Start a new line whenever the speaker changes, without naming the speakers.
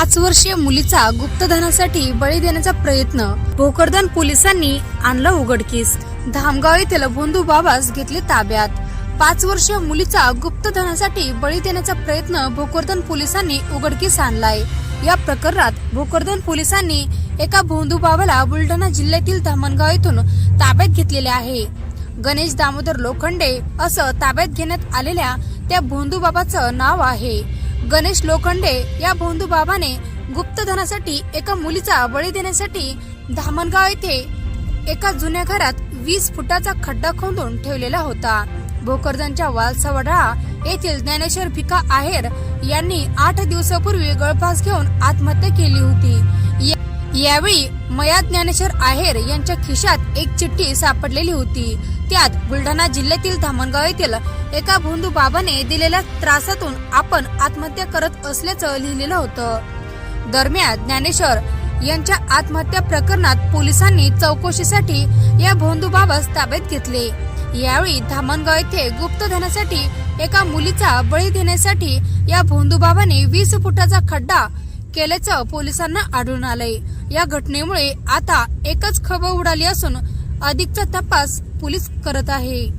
पाच वर्षीय मुलीचा गुप्तधनासाठी बळी देण्याचा प्रयत्न. भोकरदन पोलिसांनी आणला उघडकीस धामगाव येथील भोंदू बाबास घेतले ताब्यात. पाच वर्षीय मुलीचा गुप्तधनासाठी बळी देण्याचा प्रयत्न भोकरदन पोलिसांनी उघडकीस आणलाय. या प्रकरणात भोकरदन पोलिसांनी एका भोंदू बाबाला बुलढाणा जिल्ह्यातील धामणगाव येथून ताब्यात घेतलेले आहे. गणेश दामोदर लोखंडे असं ताब्यात घेण्यात आलेल्या त्या भोंदू बाबाचं नाव आहे. गणेश लोखंडे या भोंदू बाबाने गुप्तधनासाठी एका मुलीचा बळी देण्यासाठी धामणगाव येथे एका जुन्या घरात वीस फुटाचा खड्डा खोदून ठेवलेला होता. भोकरदनच्या वालसावडा येथील ज्ञानेश्वर भिका आहेर यांनी आठ दिवसापूर्वी गळफास घेऊन आत्महत्या केली होती. यावेळी मया ज्ञानेश्वर आहेर यांच्या खिशात एक चिठ्ठी सापडलेली होती. त्यात बुलढाणा जिल्ह्यातील धामणगाव येथील एका भोंदू बाबाने दिलेल्या त्रासातून आपण आत्महत्या करत असल्याचं लिहिलेलं होतं. दरम्यान ज्ञानेश्वर यांच्या आत्महत्या प्रकरणात पोलिसांनी चौकशीसाठी या भोंदू बाबास ताब्यात घेतले. यावेळी धामणगाव येथे गुप्तधनासाठी एका मुलीचा बळी देण्यासाठी या भोंदू बाबाने वीस फुटाचा खड्डा केल्याचं पोलिसांना आढळून आलंय. या घटनेमुळे आता एकच खबर उडाली असून अधिकचा तपास पोलीस करत आहे.